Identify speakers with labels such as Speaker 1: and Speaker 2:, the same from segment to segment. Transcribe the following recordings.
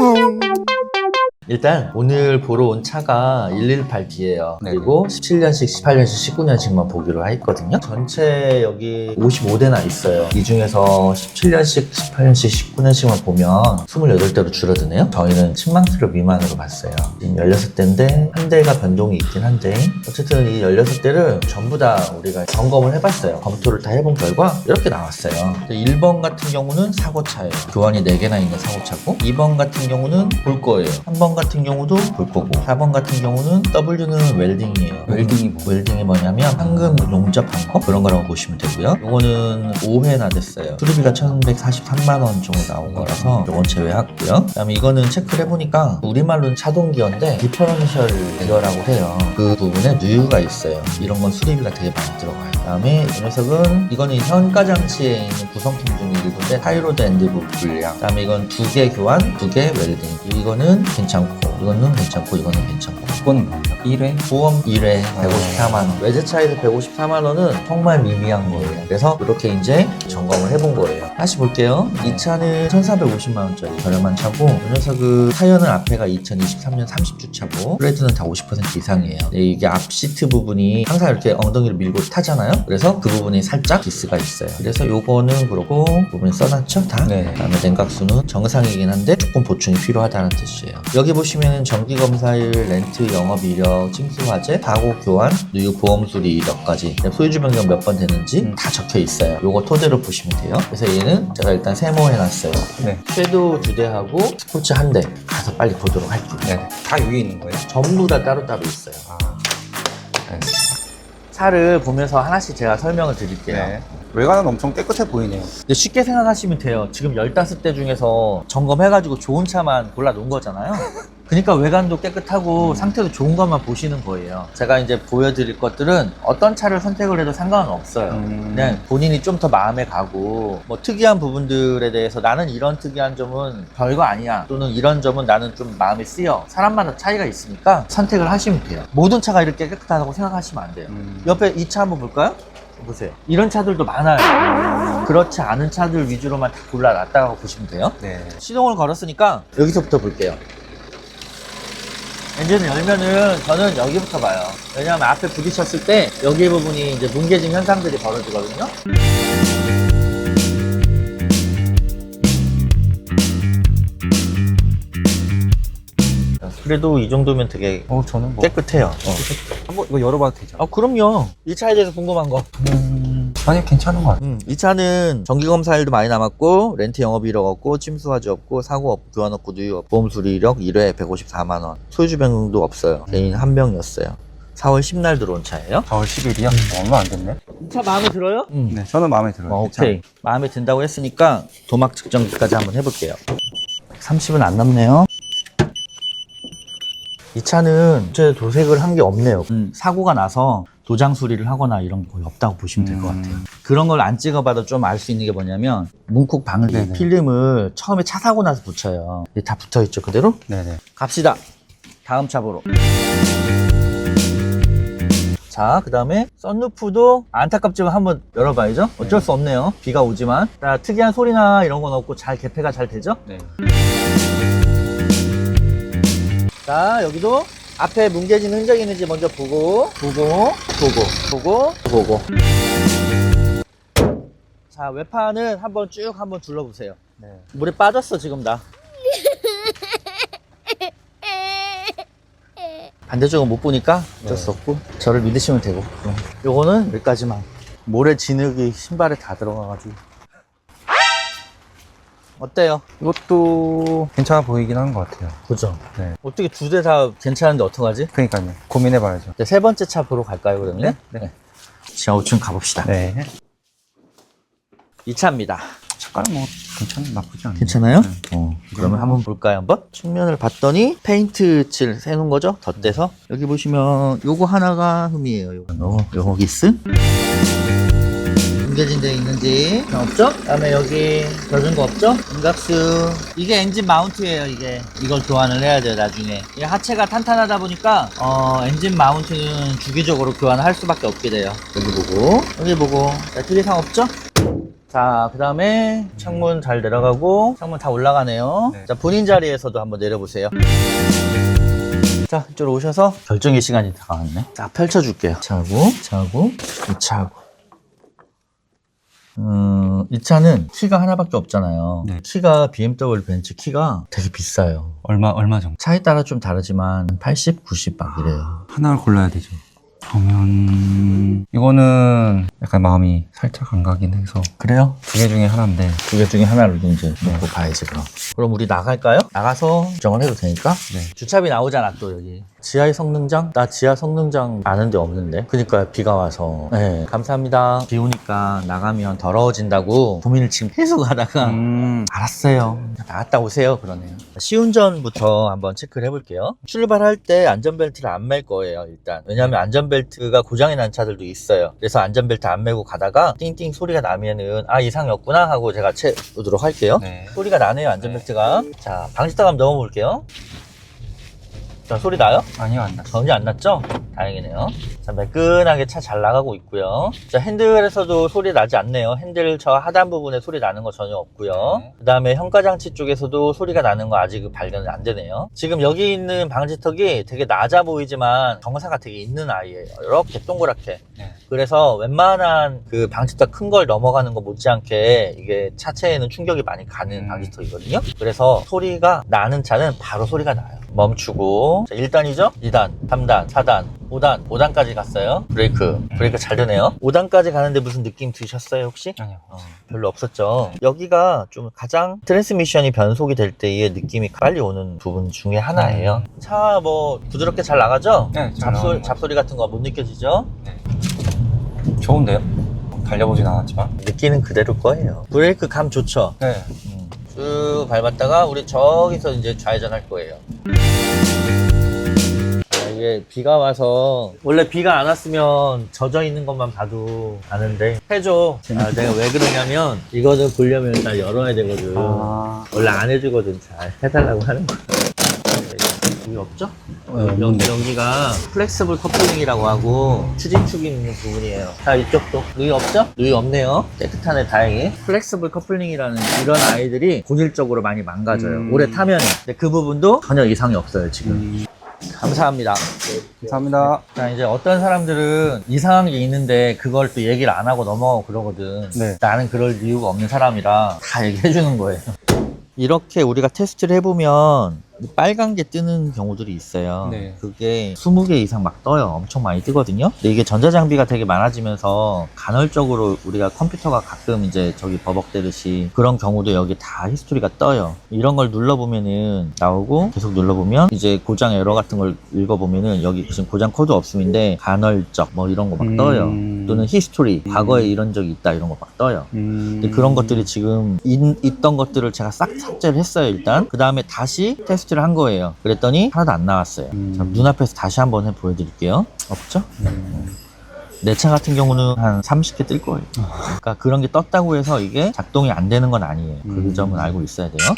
Speaker 1: Tchau! 일단 오늘 보러 온 차가 118D예요.
Speaker 2: 네.
Speaker 1: 그리고 17년식, 18년식, 19년식만 보기로 했거든요. 전체 여기 55대나 있어요. 이 중에서 17년식, 18년식, 19년식만 보면 28대로 줄어드네요. 저희는 10만 킬로 미만으로 봤어요. 지금 16대인데 한 대가 변동이 있긴 한데 어쨌든 이 16대를 전부 다 우리가 점검을 해봤어요. 검토를 다 해본 결과 이렇게 나왔어요. 1번 같은 경우는 사고차예요. 교환이 4개나 있는 사고차고 2번 같은 경우는 볼 거예요. 3번 같은 경우도 볼 거고 4번 같은 경우는 W는 웰딩이에요.
Speaker 2: 웰딩이 뭐?
Speaker 1: 웰딩이 뭐냐면 황금 용접한 거 그런 거라고 보시면 되고요. 이거는 5회나 됐어요. 수리비가 1,143만 원 정도 나온 거라서 이건 제외하고요. 그 다음에 이거는 체크를 해보니까 우리말로는 자동 기어인데 디퍼런셜 기어라고 해요. 그 부분에 누유가 있어요. 이런 건 수리비가 되게 많이 들어가요. 그다음에 이 녀석은 이거는 현가 장치에 있는 구성품 중에 일부인데 타이로드 엔드부 불량. 그 다음에 이건 두 개 교환, 두 개 웰딩. 이거는 괜찮고 이거는 괜찮고 이거는 괜찮고.
Speaker 2: 그거는 뭐예요? 1회?
Speaker 1: 보험 1회 154만 원. 외제 차에서 154만 원은 정말 미미한 거예요. 그래서 이렇게 이제 점검을 해본 거예요. 다시 볼게요. 이 차는 1,450만 원짜리 저렴한 차고 이 녀석은 타이어는 앞에가 2023년 30주 차고 플레이트는 다 50% 이상이에요. 이게 앞 시트 부분이 항상 이렇게 엉덩이를 밀고 타잖아요. 그래서 그 부분이 살짝 기스가 있어요. 그래서 요거는 그러고 부분 써놨죠 다.
Speaker 2: 네.
Speaker 1: 그다음에 냉각수는 정상이긴 한데 조금 보충이 필요하다는 뜻이에요. 여기 보시면 정기 검사일, 렌트 영업 이력, 칭수 화재, 사고 교환, 누유 보험 수리 이력까지 소유주 변경 몇 번 되는지
Speaker 2: 음.
Speaker 1: 다 적혀 있어요. 요거 토대로 보시면 돼요. 그래서 얘는 제가 일단 세모해놨어요.
Speaker 2: 네.
Speaker 1: 섀도우 두 대하고 스포츠 한 대 가서 빨리 보도록 할게요.
Speaker 2: 네. 다 위에 있는 거예요?
Speaker 1: 전부 다 따로따로 있어요.
Speaker 2: 아. 알겠습니다.
Speaker 1: 차를 보면서 하나씩 제가 설명을 드릴게요.
Speaker 2: 네. 외관은 엄청 깨끗해 보이네요.
Speaker 1: 근데 쉽게 생각하시면 돼요. 지금 15대 중에서 점검해가지고 좋은 차만 골라 놓은 거잖아요. 그러니까 외관도 깨끗하고 상태도 좋은 것만 보시는 거예요. 제가 이제 보여드릴 것들은 어떤 차를 선택을 해도 상관은 없어요.
Speaker 2: 음.
Speaker 1: 그냥 본인이 좀 더 마음에 가고 뭐 특이한 부분들에 대해서 나는 이런 특이한 점은 별거 아니야 또는 이런 점은 나는 좀 마음에 쓰여 사람마다 차이가 있으니까 선택을 하시면 돼요 모든 차가 이렇게 깨끗하다고 생각하시면 안 돼요
Speaker 2: 음.
Speaker 1: 옆에 이 차 한번 볼까요? 보세요. 이런 차들도 많아요. 그렇지 않은 차들 위주로만 다 골라놨다고 보시면 돼요.
Speaker 2: 네.
Speaker 1: 시동을 걸었으니까 여기서부터 볼게요. 엔진을 열면은 저는 여기부터 봐요. 왜냐하면 앞에 부딪혔을 때 여기 부분이 이제 뭉개진 현상들이 벌어지거든요. 그래도 이 정도면 되게
Speaker 2: 어, 저는 뭐.
Speaker 1: 깨끗해요. 어.
Speaker 2: 한번 이거 열어봐도 되죠?
Speaker 1: 아, 그럼요. 이 차에 대해서 궁금한 거.
Speaker 2: 음. 아니, 괜찮은 것 같아요.
Speaker 1: 음, 이 차는 정기검사일도 많이 남았고 렌트 영업 이력 없고 침수 화재 없고 사고 없고 교환 없고 누유 없고 보험 수리 이력 1회 154만 원 소유주 변경도 없어요 개인 한 명이었어요 4월 10날 들어온 차예요
Speaker 2: 4월 10일이요? 얼마 안 됐네.
Speaker 1: 이 차 마음에 들어요? 음.
Speaker 2: 네, 저는 마음에 들어요.
Speaker 1: 어,
Speaker 2: 괜찮아요.
Speaker 1: 오케이 마음에 든다고 했으니까 도막 측정기까지 한번 해볼게요 30은 안 남네요 이 차는 제 도색을 한 게 없네요 음, 사고가 나서 도장 수리를 하거나 이런 거 거의 없다고 보시면 될것
Speaker 2: 음.
Speaker 1: 같아요 그런 걸 안 찍어봐도 좀 알 수 있는 게 뭐냐면 문콕 방을
Speaker 2: 네네.
Speaker 1: 필름을 처음에 차 사고 나서 붙여요 이게 다 붙어 있죠 그대로
Speaker 2: 네네.
Speaker 1: 갑시다 다음 차 보러 자, 그 다음에 썬루프도 안타깝지만 한번 열어봐야죠. 어쩔 수 없네요. 비가 오지만. 자, 특이한 소리나 이런 건 없고 잘 개폐가 잘 되죠?
Speaker 2: 네.
Speaker 1: 자, 여기도 앞에 뭉개진 흔적이 있는지 먼저 보고, 보고, 보고, 보고, 보고. 자, 외판은 한번 쭉 한번 둘러보세요.
Speaker 2: 네.
Speaker 1: 물에 빠졌어, 지금 나. 반대쪽은 못 보니까 어쩔 수 없고, 저를 믿으시면 되고. 음. 요거는 여기까지만. 모래 진흙이 신발에 다 들어가가지고. 어때요?
Speaker 2: 이것도 괜찮아 보이긴 하는 것 같아요.
Speaker 1: 그죠?
Speaker 2: 네.
Speaker 1: 어떻게 두 대 다 괜찮은데 어떡하지?
Speaker 2: 그러니까요. 고민해봐야죠.
Speaker 1: 이제 세 번째 차 보러 갈까요, 그러면? 네. 지하 5층 가봅시다.
Speaker 2: 네.
Speaker 1: 이 차입니다.
Speaker 2: 색깔은 뭐 괜찮 나쁘지 않아요.
Speaker 1: 괜찮아요?
Speaker 2: 네.
Speaker 1: 어, 그러면 한번 볼까요, 한번? 측면을 봤더니 페인트 칠 세놓은 거죠? 덧대서. 여기 보시면 요거 하나가 흠이에요. 요거, 요거, 요거 기스. 뭉개진 데 있는지 없죠? 그다음에 여기 젖은 거 없죠? 인각수 이게 엔진 마운트예요 이게 이걸 교환을 해야 돼요 나중에 이 하체가 탄탄하다 보니까 어, 엔진 마운트는 주기적으로 교환을 할 수밖에 없게 돼요 여기 보고 여기 보고 자, 특이사항 없죠? 자, 그 다음에 창문 잘 내려가고, 창문 다 올라가네요.
Speaker 2: 네.
Speaker 1: 자, 본인 자리에서도 한번 내려보세요. 자, 이쪽으로 오셔서 결정의 시간이 다가왔네. 자, 펼쳐줄게요. 차고, 차고, 차고. 음, 이 차는 키가 하나밖에 없잖아요.
Speaker 2: 네.
Speaker 1: 키가 BMW 벤츠 키가 되게 비싸요.
Speaker 2: 얼마, 얼마 정도?
Speaker 1: 차에 따라 좀 다르지만 80, 90 막 이래요.
Speaker 2: 하나를 골라야 되죠. 그러면, 이거는 약간 마음이 살짝 안 가긴 해서.
Speaker 1: 그래요?
Speaker 2: 두 개 중에 하나인데.
Speaker 1: 두 개 중에 하나를 이제 놓고 봐야지 그럼. 그럼 우리 나갈까요? 나가서 정을 해도 되니까?
Speaker 2: 네.
Speaker 1: 주차비 나오잖아 또 여기. 지하의 성능장? 나 지하 성능장 아는데 없는데. 그니까 비가 와서. 네 감사합니다. 비 오니까 나가면 더러워진다고 고민을 지금 계속 하다가
Speaker 2: 음,
Speaker 1: 알았어요. 나갔다 오세요. 그러네요. 시운전부터 한번 체크를 해볼게요. 출발할 때 안전벨트를 안 맬 거예요, 일단. 왜냐면 안전벨트가 고장이 난 차들도 있어요. 그래서 안전벨트 안 매고 가다가 띵띵 소리가 나면은 아, 이상이 없구나 하고 제가 채우도록 할게요.
Speaker 2: 네.
Speaker 1: 소리가 나네요, 안전벨트가. 자, 방지턱 한번 넣어볼게요. 자, 소리 나요?
Speaker 2: 아니요, 안 났어.
Speaker 1: 전혀 안 났죠? 다행이네요. 자, 매끈하게 차 잘 나가고 있고요. 자, 핸들에서도 소리 나지 않네요. 핸들 저 하단 부분에 소리 나는 거 전혀 없고요.
Speaker 2: 네.
Speaker 1: 그 다음에 현가장치 쪽에서도 소리가 나는 거 아직 발견이 안 되네요. 지금 여기 있는 방지턱이 되게 낮아 보이지만 정사가 되게 있는 아이예요. 이렇게 동그랗게.
Speaker 2: 네.
Speaker 1: 그래서 웬만한 그 방지턱 큰 걸 넘어가는 거 못지않게 이게 차체에는 충격이 많이 가는
Speaker 2: 음.
Speaker 1: 방지턱이거든요. 그래서 소리가 나는 차는 바로 소리가 나요. 멈추고 자, 1단이죠? 2단, 3단, 4단, 5단, 5단까지 갔어요. 브레이크, 브레이크 잘 되네요. 5단까지 가는데 무슨 느낌 드셨어요 혹시?
Speaker 2: 아니요.
Speaker 1: 어, 별로 없었죠. 여기가 좀 가장 트랜스미션이 변속이 될 때의 느낌이 빨리 오는 부분 중에 하나예요. 차 뭐 부드럽게 잘 나가죠?
Speaker 2: 네, 잘
Speaker 1: 잡소리,
Speaker 2: 나가는 것
Speaker 1: 잡소리 같은 거 못 느껴지죠?
Speaker 2: 좋은데요? 달려보진 않았지만.
Speaker 1: 느끼는 그대로 거예요. 브레이크 감 좋죠?
Speaker 2: 네.
Speaker 1: 음, 쭉 밟았다가 우리 저기서 이제 좌회전 할 거예요. 아, 이게 비가 와서 원래 비가 안 왔으면 젖어 있는 것만 봐도 아는데 해줘. 아, 내가 왜 그러냐면 이거는 보려면 일단 열어야 되거든.
Speaker 2: 아,
Speaker 1: 원래 안 해주거든. 잘 해달라고 하는 거야. 여기 없죠? 여기, 여기가 플렉스블 커플링이라고 하고 추진축이 있는 부분이에요. 자 이쪽도 누이 없죠? 누이 없네요. 깨끗하네 다행히. 플렉스블 커플링이라는 이런 아이들이 본질적으로 많이 망가져요.
Speaker 2: 음.
Speaker 1: 오래 타면. 근데 그 부분도 전혀 이상이 없어요 지금.
Speaker 2: 음,
Speaker 1: 감사합니다.
Speaker 2: 감사합니다.
Speaker 1: 자 이제 어떤 사람들은 이상한 게 있는데 그걸 또 얘기를 안 하고 넘어가고 그러거든.
Speaker 2: 네.
Speaker 1: 나는 그럴 이유가 없는 사람이라 다 얘기해 주는 거예요. 이렇게 우리가 테스트를 해보면 빨간 게 뜨는 경우들이 있어요.
Speaker 2: 네.
Speaker 1: 그게 20개 이상 막 떠요. 엄청 많이 뜨거든요. 근데 이게 전자장비가 되게 많아지면서 간헐적으로 우리가 컴퓨터가 가끔 이제 저기 버벅대듯이 그런 경우도 여기 다 히스토리가 떠요. 이런 걸 눌러보면은 나오고 계속 눌러보면 이제 고장 에러 같은 걸 읽어보면은 여기 지금 고장 코드 없음인데 간헐적 뭐 이런 거막
Speaker 2: 음.
Speaker 1: 떠요. 또는 히스토리
Speaker 2: 음.
Speaker 1: 과거에 이런 적이 있다 이런 거 막 떠요.
Speaker 2: 음,
Speaker 1: 근데 그런 것들이 지금 있, 던 것들을 제가 싹 삭제를 했어요 일단 그 다음에 다시 테스트 를 한 거예요. 그랬더니 하나도 안 나왔어요.
Speaker 2: 음.
Speaker 1: 자, 눈앞에서 다시 한번 해 보여드릴게요. 없죠?
Speaker 2: 음,
Speaker 1: 내차 같은 경우는 한 30개 뜰 거예요. 그러니까 그런 게 떴다고 해서 이게 작동이 안 되는 건 아니에요. 그
Speaker 2: 음.
Speaker 1: 점은 알고 있어야 돼요.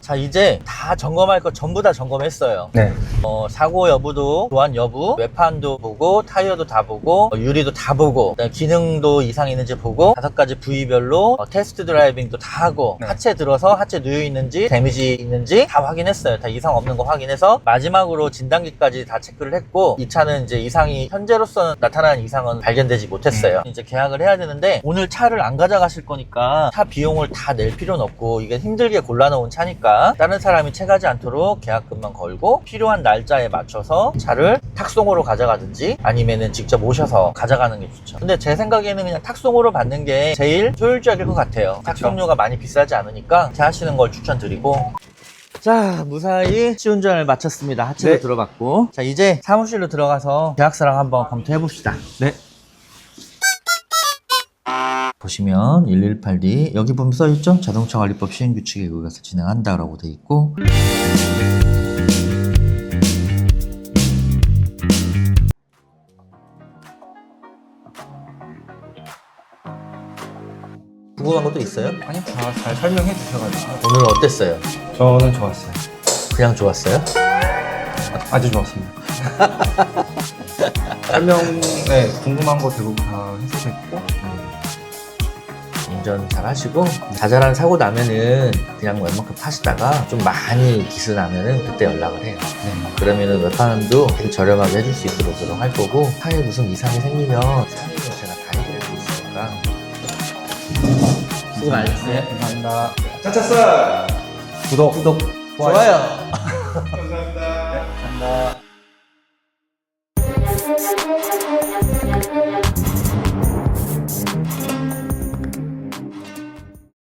Speaker 1: 자 이제 다 점검할 거 전부 다 점검했어요
Speaker 2: 네.
Speaker 1: 어, 사고 여부도 교환 여부 외판도 보고 타이어도 다 보고 어, 유리도 다 보고 그다음에 기능도 이상 있는지 보고 다섯 가지 부위별로 어, 테스트 드라이빙도 다 하고
Speaker 2: 네.
Speaker 1: 하체 들어서 하체 누유 있는지 데미지 있는지 다 확인했어요 다 이상 없는 거 확인해서 마지막으로 진단기까지 다 체크를 했고 이 차는 이제 이상이 현재로서는 나타나는 이상은 발견되지 못했어요 이제 계약을 해야 되는데 오늘 차를 안 가져가실 거니까 차 비용을 다 낼 필요는 없고 이게 힘들게 골라놓은 차니까 다른 사람이 채가지 않도록 계약금만 걸고 필요한 날짜에 맞춰서 차를 탁송으로 가져가든지 아니면은 직접 오셔서 가져가는 게 좋죠. 근데 제 생각에는 그냥 탁송으로 받는 게 제일 효율적일 것 같아요. 탁송료가 많이 비싸지 않으니까 이렇게 하시는 걸 추천드리고 자, 무사히 시운전을 마쳤습니다. 하체도
Speaker 2: 네.
Speaker 1: 들어봤고. 자, 이제 사무실로 들어가서 계약서랑 한번 검토해 봅시다.
Speaker 2: 네.
Speaker 1: 보시면 118D 여기 보면 써있죠? 자동차 관리법 시행규칙에 의해서 진행한다라고 돼 있고 궁금한 것도 있어요?
Speaker 2: 아니, 다 잘 설명해 주셔가지고.
Speaker 1: 오늘 어땠어요?
Speaker 2: 저는 좋았어요.
Speaker 1: 그냥 좋았어요?
Speaker 2: 아주 좋았습니다. 설명에 궁금한 거 대부분 다 해주셨고,
Speaker 1: 음, 운전 잘 하시고 자잘한 사고 나면은 그냥 웬만큼 타시다가 좀 많이 기스 나면은 그때 연락을 해요. 그러면은 웹판도 되게 저렴하게 해줄 수 있도록 노력할 거고 차에 무슨 이상이 생기면 상임은 제가 다 해결해 줄수 있으니까 수고 많으세요.
Speaker 2: 네, 감사합니다.
Speaker 3: 차차싸
Speaker 2: 구독, 구독,
Speaker 1: 좋아요.